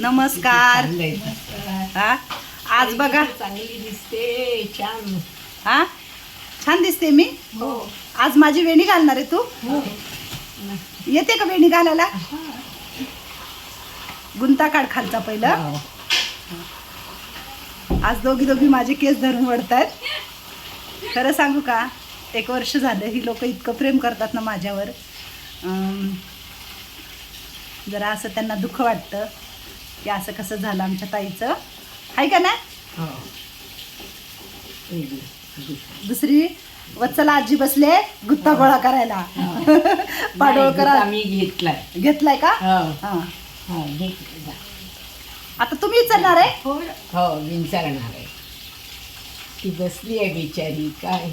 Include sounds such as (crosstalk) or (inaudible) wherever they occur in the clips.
नमस्कार. हा? आज बघा. चांगली दिसते छान. हा? छान दिसते मी? हो. आज माझी वेणी घालणार आहे तू? येते का वेणी घालायला? गुंता काढ खालचा पहिलं. हो. आज दोघी दोघी माझे केस धरून वडतायत खरं सांगू का एक वर्ष झालं ही लोक इतकं प्रेम करतात ना माझ्यावर. अं, जरा असं त्यांना दुःख वाटतं. की असं कसं झालं आमच्या ताईचं. आहे का ना हो. वेगळी. दुसरी वत्सला आजी बसले गुत्ता गोळा करायला. (laughs) पाडोळकर नाही, आम्ही घेतलाय. घेतलाय का? हो. हा. हो घेतला आता तुम्ही विचारणार आहे? हो हो विचारणार आहे. ती बसली आहे बिचारी काय?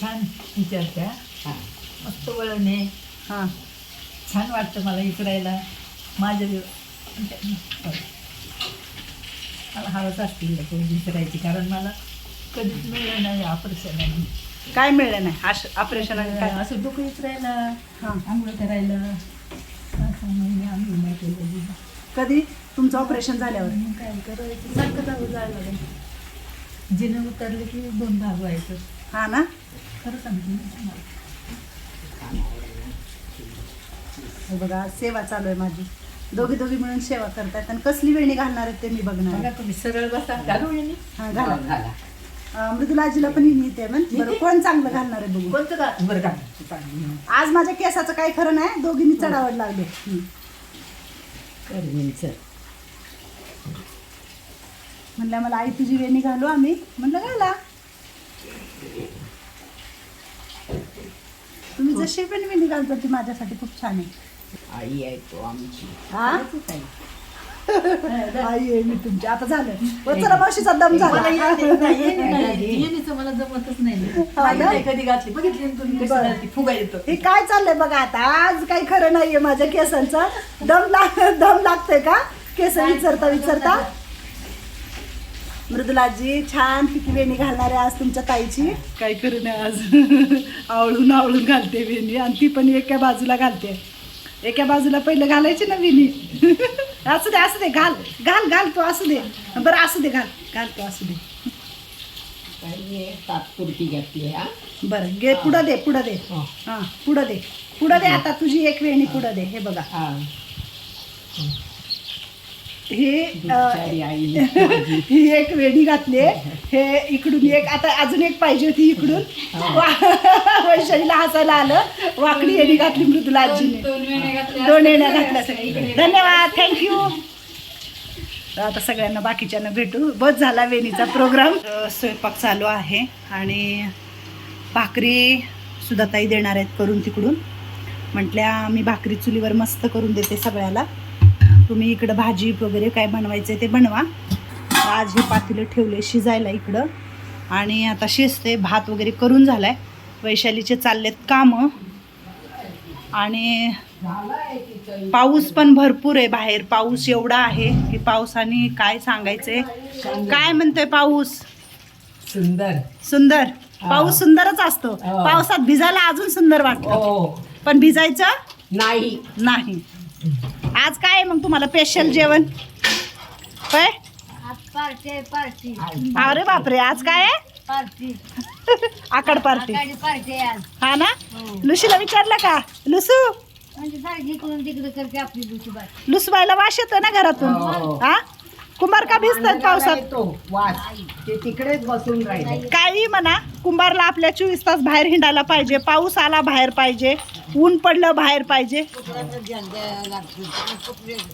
छान विचारत्या. हा. मस्त वळण आहे. हा. छान वाटतं मला इकडायला. माझ्या मला हवंच असतील विचारायची कारण मला कधीच मिळलं नाही ऑपरेशन काय मिळलं नाही? आश ऑपरेशन काय? असं डोकं विचारायला हा. आंघोळ करायला. असं म्हणजे आंघोळ नाही केलं. कधी? तुमचं ऑपरेशन झाल्यावर? मग काय करायचं? सारखं जावं जायला जिनं उतरले की दोन भाग व्हायचं. हा ना? खरं सांगते मी तुम्हाला. हे बघा सेवा चालू आहे माझी. दोघी दोघी मिळून सेवा करतायत आणि कसली वेणी घालणार आहेत ते मी बघणार बघा आहे. तुम्ही सरळ बसा घालून येणे हा घाला. घाला. अं, मृदुला आजीला पण ही येते म्हण. बरं कोण चांगलं घालणार आहे बघू? कोणतं बरं चांगली आज माझ्या केसाचं काही खरं नाही दोघींनी चढावड लागले हं. कर विंचर. म्हणलं मला आई तुझी वेणी घालू आम्ही. म्हणलं घाला. तुम्ही जशी पण वेणी घालता ती माझ्यासाठी खूप छान आहे. आई आहे तो आमची. हा. (laughs) आई आहे मी तुमची. आता झालं. मावशीचा दम मला झाला नाही, येणे नाही. येणेचं (laughs) मला जमतच नाही. हा माझी ना? नाही कधी घातली. बघितली ना तुम्ही कशी बरं. घालती? फुगा येतो. हे काय चाललंय बघा आता? आज काही खरं नाहीये माझ्या केसांचं. दम लाग दम लागतोय का? केस विचारता विचारता. मृदुलाजी छान पिकी वेणी घालणार आहे आज तुमच्या ताईची. काय करू नये आज. (laughs) आवळून आवळून घालते वेणी. आणि ती पण एका बाजूला घालते. एका बाजूला पहिलं घालायची ना वेणी. (laughs) असू दे असू दे घाल घाल घाल तू असू दे. बरं असू दे घाल घाल तू असू दे. तात्पुरती घातली हा? बरं घे पुढं दे पुढं दे. हो. हां पुढं दे. पुढं दे आता तुझी एक वेणी पुढं दे हे बघा. हा. हे. (laughs) ही एक वेणी घातली हे इकडून एक आता अजून एक पाहिजे होती इकडून. वा- वैशालीला हसायला आलं. वाकडी येणी घातली मृदुला आजीने. दोन येण्या घातल्या. सगळीकडे धन्यवाद. थँक्यू आता सगळ्यांना बाकीच्यांना भेटू. बस झाला वेणीचा प्रोग्राम स्वयंपाक चालू आहे आणि भाकरी सुद्धा ताई देणार आहेत करून तिकडून. म्हटल्या मी भाकरी चुलीवर मस्त करून देते सगळ्याला. तुम्ही इकडं भाजी वगैरे काय बनवायचं ते बनवा. आज हे पातेलं ठेवले शिजायला इकडं. आणि आता शिजते भात वगैरे करून झालाय. वैशालीचे चाललेत कामं. आणि पाऊस पण भरपूर आहे बाहेर. पाऊस एवढा आहे की पावसाने काय सांगायचंय? काय म्हणतोय पाऊस? सुंदर. सुंदर. पाऊस सुंदरच असतो. हो. पावसात भिजायला अजून सुंदर वाटतं. हो. पण भिजायचं नाही. नाही. आज काय आहे मग तुम्हाला स्पेशल जेवण? काय पार्टी आहे पार्टी. अरे बापरे आज काय आहे? पार्टी. आकड पार्टी. आकाडी पार्टी आहे आज. हा ना? हो. लुसीला विचारलं का? लुसू? म्हणजे लुसबाईला वास येतो ना घरातून. हो. हा? कुंभार का भिजतात पावसात? येतो वास. ते तिकडेच बसून राहिले. काही म्हणा. कुंभारला आपल्या चोवीस तास बाहेर हिंडायला पाहिजे पाऊस आला बाहेर पाहिजे ऊन पडलं बाहेर पाहिजे.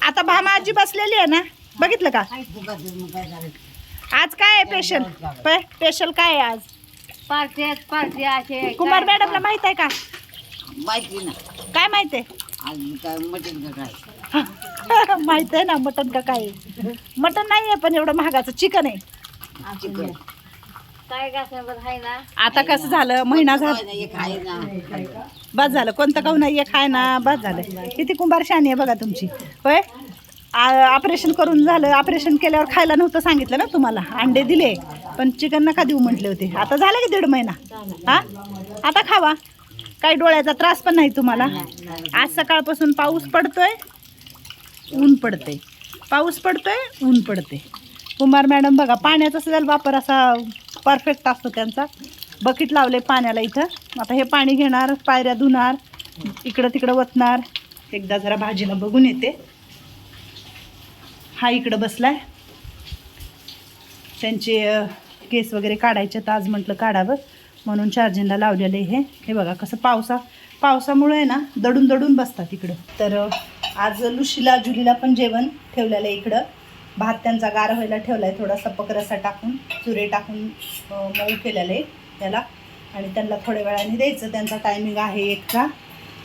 आता भामा आजी बसलेली आहे ना? बघितलं का? आज काय आहे स्पेशल स्पेशल काय आहे आज? पार्टी पार्टी कुंभार मॅडमला माहीत आहे का? माहिती ना काय माहीत आहे? का काय? (laughs) माहीत आहे ना मटन का काय आहे? मटन नाही आहे पण एवढं महागाचं चिकन आहे. काय ना? आता कसं झालं? महिना झाला. बस झालं. कोणतं काहून नाही एक आहे ना. बस झालं. किती कुंभार शानी आहे बघा तुमची. होय? ऑपरेशन करून झालं. ऑपरेशन केल्यावर खायला नव्हतं सांगितलं ना तुम्हाला. अंडे दिले. पण चिकन नका देऊ म्हटले होते. आता झालं की दीड महिना? हा? आता खावा. काही डोळ्याचा त्रास पण नाही तुम्हाला. आज सकाळपासून पाऊस पडतोय ऊन पडते पाऊस पडतोय ऊन पडते कुमार मॅडम बघा पाण्याचा सुद्धा वापर असा परफेक्ट असतो त्यांचा. बकेट लावले पाण्याला इथं. आता हे पाणी घेणार पायऱ्या धुणार इकडं तिकडं वतणार. एकदा जरा भाजीला बघून येते. हा इकडं बसलाय. त्यांचे केस वगैरे काढायचे तर आज म्हटलं काढावं. म्हणून चार्जिंगला लावलेलं आहे हे. हे बघा कसं पावसा पावसामुळे आहे ना दडून दडून बसतात इकडं. तर आज लुशीला जुलीला पण जेवण ठेवलेलं आहे इकडं. भात त्यांचा गार व्हायला ठेवला आहे थोडासा पकरसा टाकून चुरे टाकून मऊ केलेलं आहे त्याला. आणि त्यांना थोड्या वेळाने द्यायचं त्यांचा टायमिंग आहे एकचा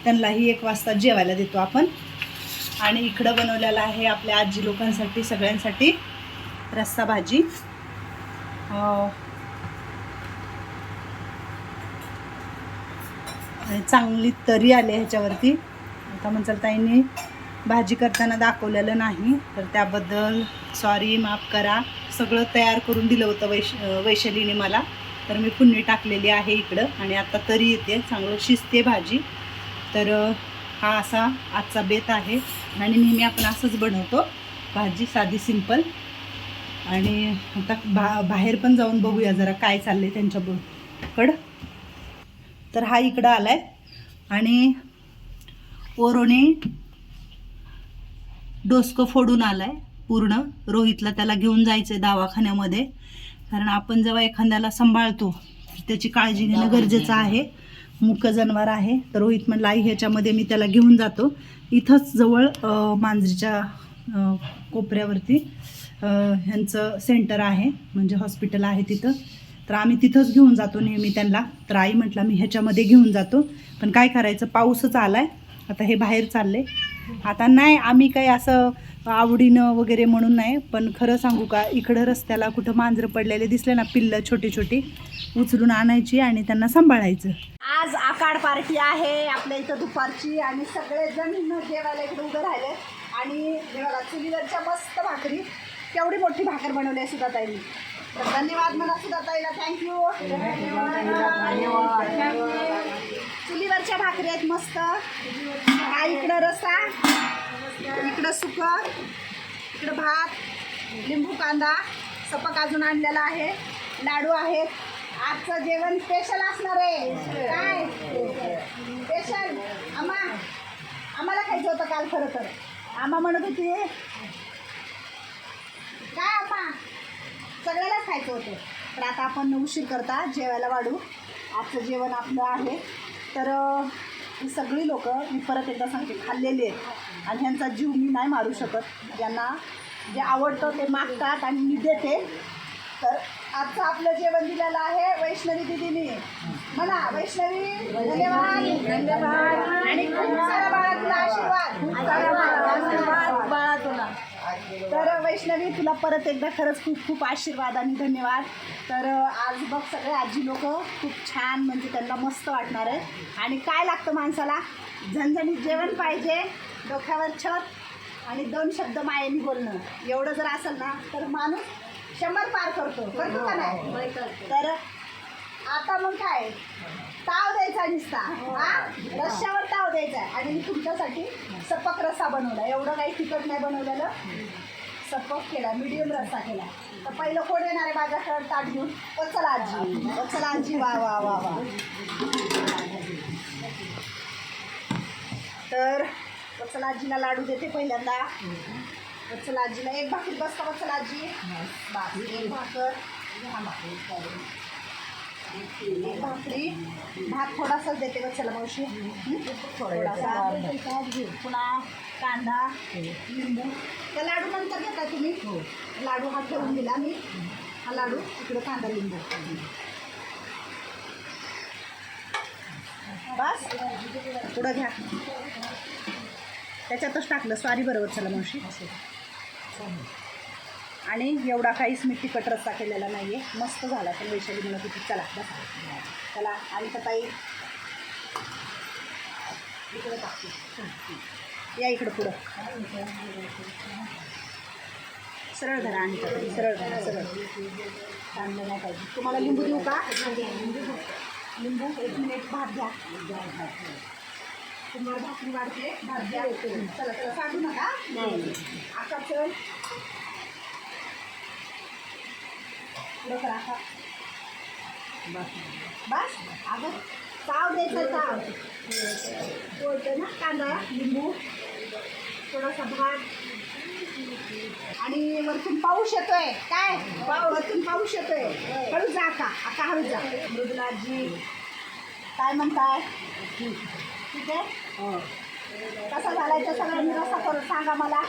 त्यांनाही एक वाजता जेवायला देतो आपण. आणि इकडं बनवलेलं आहे आपल्या आजी लोकांसाठी सगळ्यांसाठी रस्सा भाजी. चांगली तरी आली ह्याच्यावरती. आता म्हणचाल ताईंनी भाजी करताना दाखवलेलं नाही. तर त्याबद्दल सॉरी माफ करा. सगळं तयार करून दिलं होतं वैश वैशालीने मला. तर मी पुन्नी टाकलेली आहे इकडं आणि आता तरी येते. चांगलं शिजते भाजी. तर हा असा आजचा बेत आहे. आणि नेहमी आपण असंच बनवतो. भाजी साधी सिंपल आणि आता बा बाहेर पण जाऊन बघूया जरा काय चाललंय त्यांच्या ब- तर हा इकडं आला आहे आणि ओरोने डोसकं फोडून आलाय. पूर्ण रोहितला त्याला घेऊन जायचं आहे दवाखान्यामध्ये. कारण आपण जेव्हा एखाद्याला सांभाळतो त्याची काळजी घेणं गरजेचं आहे. मुक जनावर आहे. तर रोहित म्हणला आई ह्याच्यामध्ये मी त्याला घेऊन जातो. इथंच जवळ मांजरीच्या कोपऱ्यावरती ह्यांचं सेंटर आहे. म्हणजे हॉस्पिटल आहे तिथं. तर आम्ही तिथंच घेऊन जातो नेहमी त्यांना. तर आई म्हटलं मी ह्याच्यामध्ये घेऊन जातो. पण काय करायचं? पाऊसच आला आहे आता हे बाहेर चालले आता नाही आम्ही काही असं आवडीनं वगैरे म्हणून नाही पण खरं सांगू का इकडं रस्त्याला कुठं मांजरं पडलेले दिसले ना पिल्लं छोटी छोटी उचलून आणायची आणि त्यांना सांभाळायचं. आज आकाड पार्टी आहे आपल्या इथं दुपारची आणि सगळेजण जेवायला इकडे उभे राहिले. आणि देवाला चुलीवरच्या मस्त भाकरी केवढी मोठी भाकर बनवली आहे सुद्धा ताईने तर धन्यवाद म्हणा सुद्धा ताईला थँक्यू चुलीवरच्या भाकरी आहेत मस्त. हा इकडं रस्सा इकडं सुकं इकडं भात लिंबू कांदा सपक अजून आणलेला आहे. लाडू आहेत. आजचं जेवण स्पेशल असणार आहे. काय? स्पेशल आम्हा आम्हाला खायचं होतं काल खरं तर. आम्हा म्हणत होती काय आम्हा सगळ्यालाच खायचं होतं. तर आता आपण उशीर करता जेवायला वाढू. आजचं जेवण आपलं आहे. तर ही सगळी लोक मी परत एकदा सांगते खाल्लेली आहेत. आणि ह्यांचा जीव मी नाही मारू शकत. ज्यांना जे आवडतं ते मागतात आणि मी देते. तर आजचं आपलं जेवण दिलेलं आहे वैष्णवी दिदीनी. म्हणा वैष्णवी धन्यवाद. धन्यवाद. आणि खूप सारा बाळा तुला आशीर्वाद. खूप सारा आशीर्वाद. बाळा तुला. तर वैष्णवी तुला परत एकदा खरंच खूप खूप आशीर्वाद आणि धन्यवाद. तर आज बघ सगळे आजी लोक खूप छान म्हणजे त्यांना मस्त वाटणार आहे आणि काय लागतं माणसाला? झणझणीत जेवण पाहिजे डोक्यावर छत आणि दोन शब्द मायेने बोलणं. एवढं जर असेल ना तर माणूस शंभर पार करतो. करतो का नाही? तर आता मग काय? ताव द्यायचा निसता हा? रश्श्यावर ताव द्यायचा आणि मी तुमच्यासाठी सपक रस्सा बनवला. एवढं काही तिखट नाही बनवलेलं. सपोर्ट केला मिडियम रस्सा केला. तर पहिलं कोण येणार आहे माझ्याकडं? ताट घेऊन. वत्सला आजी. वत्सला आजी वा वा वा वा. तर वत्सला आजीला लाडू देते पहिल्यांदा. वत्सला आजीला एक भाकरी बसता वत्सला आजी? बाकी एक भाकर हा भाकरी. भाकरी. भात थोडासाच देते बघ चला मावशी. हं? थोडासा. पुन्हा कांदा लिंबू. त्या लाडू नंतर घेता तुम्ही? लाडू हा ठेवून दिला मी. हा लाडू इकडे कांदा लिंबू. बस. पुढं घ्या. त्याच्यातच टाकलं. स्वारी बरोबर चला मावशी. आणि एवढा काहीच मी तिखट रस्सा केलेला नाही आहे मस्त झाला पण वैशाली म्हणत होती चला बसा. चला आणि ताई इकडं टाकते. या इकडं पुढं. सरळ धरा आणि ताई सरळ धरा सरळ. चांगलं नाही पाहिजे. तुम्हाला लिंबू देऊ का? लिंबू एक मिनिट भात घ्या. कुंभार भाकरी वाढते भाज्या चला चला सांगू नका. आता चल. पुढं करा आता. बस अगं ताव द्यायचा ताव पोळतं ना कांदा लिंबू थोडासा भात. आणि वरतून पाऊस येतोय. काय? वरतून पाऊस येतोय. हळू जा का आता हळू जा. मृदुलाजी काय म्हणताय? ठीक आहे? कसा झालाय ते सगळ्यांनी रसा करून सांगा मला.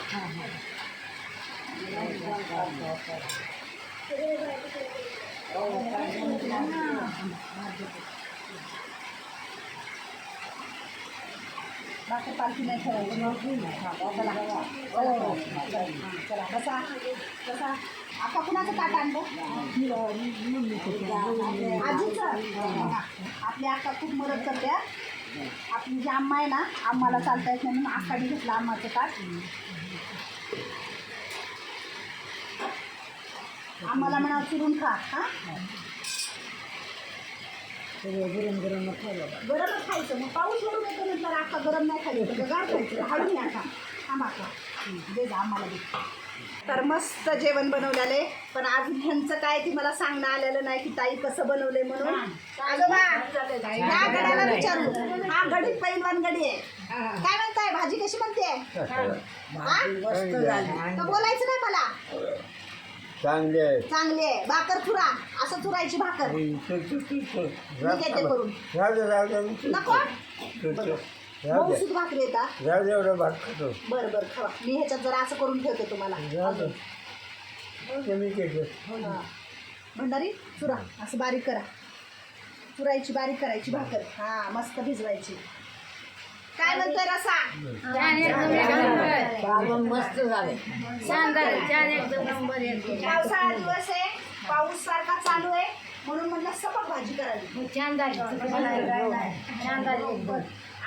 बाकी पालखी नाही ठेवायची हां, चला हो, चला बसा बसा आता कुणाचं ताट आणलं आजीचं आपली आका खूप मदत करते आपली जी आम्हा आहे ना आम्हाला चालता येत नाही म्हणून आखाडी घेतला आम्हाचं ताट आम्हाला म्हणा चिरून खा हा? गरम गरम गरमच खायचं. मग पाऊस वरून येतो नंतर आता गरम नाही खायचं तर गार खायचं. हळू नाही खा थांबा खा दे जा आम्हाला दे. तर मस्त जेवण बनवलेलं आहे. पण अजून ह्यांचं काय ती मला सांगणं आलेलं नाही की ताई कसं बनवलंय म्हणून. आजोबा या गड्याला विचारू. हा गडी पैलवान गडी आहे. काय म्हणताय? भाजी कशी म्हणते बोलायचं नाही मला. चांगले आहे. चांगली आहे. भाकर चुरा असं चुरायची भाकर. मी घेते करून. राहू दे नको. मऊसूद भाकरी येतात दे एवढं भात खातो. बरं बरं खावा. मी ह्याच्यात जरा असं करून ठेवते तुम्हाला. दे. कमी केलं हा. भंडारी चुरा. असं बारीक करा. चुरायची बारीक करायची भाकर. हा मस्त भिजवायची. काय म्हणतोय रसा? छान एकदम नंबर. बाबा मस्त झाले. छान झालं छान एकदम नंबर एक पावसाळा दिवस आहे पाऊस सारखा चालू आहे. म्हणून म्हणलं सपक भाजी करावी. छान झाली छान झाली. एकदम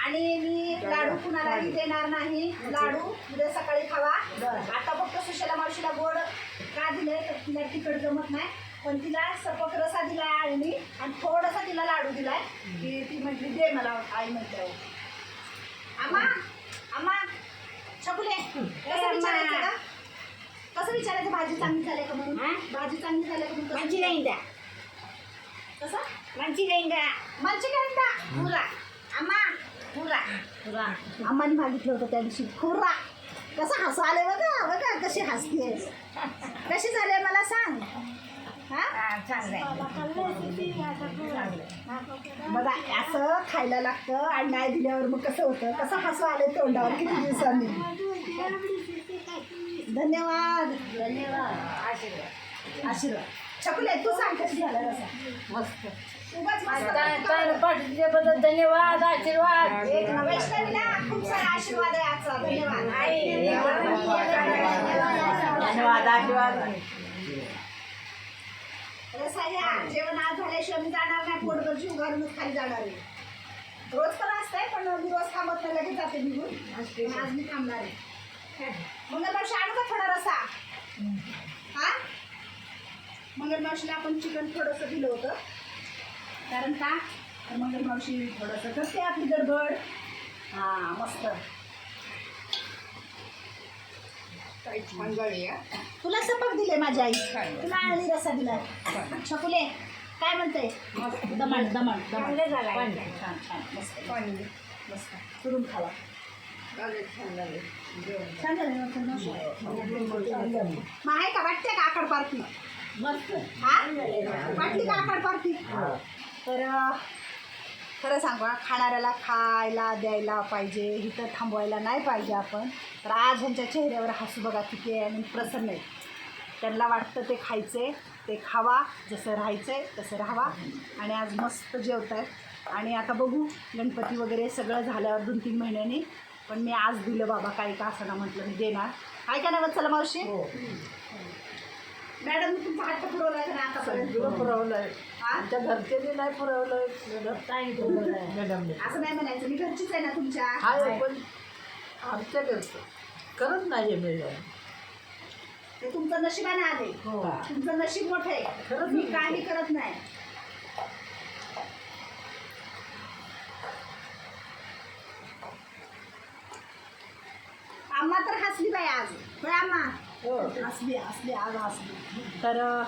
आणि मी लाडू कुणालाही देणार नाही. लाडू उद्या सकाळी खावा. आता फक्त सुशला मावशीला गोड का दिले तर तिला तिखट जमत नाही. पण तिला सपक रसा दिलाय आईने आणि थोडासा तिला लाडू दिलाय. की ती म्हटली दे मला. आई म्हणते. आम्हा आम्हा छकुले कसं विचारायचं का कसं विचारायचं? भाजी चांगली झाली का म्हणून? भाजी चांगली झाली का म्हणून कसं नाही द्या. कसं? मंची नाही द्या. मंची कांदा पुरा आम्हा पुरा पुरा आम्हाने मागितलं होतं त्या दिवशी. खुर्रा कसं हसू आले बघा बघा कशी हसते कशी झाले मला सांग. हा बघा असं खायला लागतं आणि नाही दिल्यावर मग कसं होतं? कसं हसू आले तोंडावर किती दिवसांनी? धन्यवाद. धन्यवाद. आशीर्वाद. छकुले तू सांग कशी झालं मस्त. पाठवल्याबद्दल धन्यवाद आशीर्वाद. एक वैष्णवीला खूप सारा आशीर्वाद आहे आजचा. धन्यवाद. धन्यवाद आशीर्वाद. जेवण आज झाल्याशिवाय मी जाणार नाही पोटभर जीव घालूनच खाली जाणार आहे. रोज पण असतंय पण मी रोज थांबत नाही लगेच जाते निघून. पण आज मी थांबणार आहे. मंगलमावशी आणू का थोडा रसा? हा? मंगलमावशीला आपण चिकन थोडंसं दिलं होतं. कारण का? तर मंगलमावशी थोडंसं करते आपली गडबड. हां मस्त. मंगळी तुला दिले माझी आई. तुला आळणी रसा दिलाय. छकुले काय म्हणते दमण दमण दमण छान छान. मस्त. मस्त. करून खावा. छान झालं. पण मस्त. मग आहे का? वाटते का आकड पार्टी मस्त. हा? वाटली का आकड पार्टी तर खरं सांगा खाणाऱ्याला खायला द्यायला पाहिजे इथं थांबवायला नाही पाहिजे आपण. तर आज ह्यांच्या चेहऱ्यावर हसू बघा किती आहे आणि प्रसन्न आहे. त्यांना वाटतं ते खायचे ते खावा जसं राहायचंय तसं राहावा. आणि आज मस्त जेवत आहेत आणि आता बघू गणपती वगैरे सगळं झाल्यावर दोन तीन महिन्यांनी. पण मी आज दिलं बाबा काही का असं ना म्हटलं मी देणार. काय का नाही चला मावशी. मॅडम तुमचा हट्ट पुरवला का नाही आतापर्यंत? पुरवलंय. हा? आमच्या घरच्यांनी नाही पुरवलंय. मॅडमने. असं नाही म्हणायचं. मी घरचीच आहे ना तुमच्या? हाय पण आमच्या घरचं. करत नाही मिळलं ते तुमचं नशिबाने आले. हो. तुमचं नशीब मोठं आहे. खरंच मी. काही करत नाही. आम्हा तर हसली बाई आज. होय आम्हा? हसली हसली आज हसली. तर अ,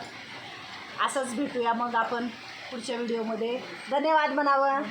असंच भेटूया मग आपण पुढच्या व्हिडिओमध्ये. धन्यवाद म्हणावं.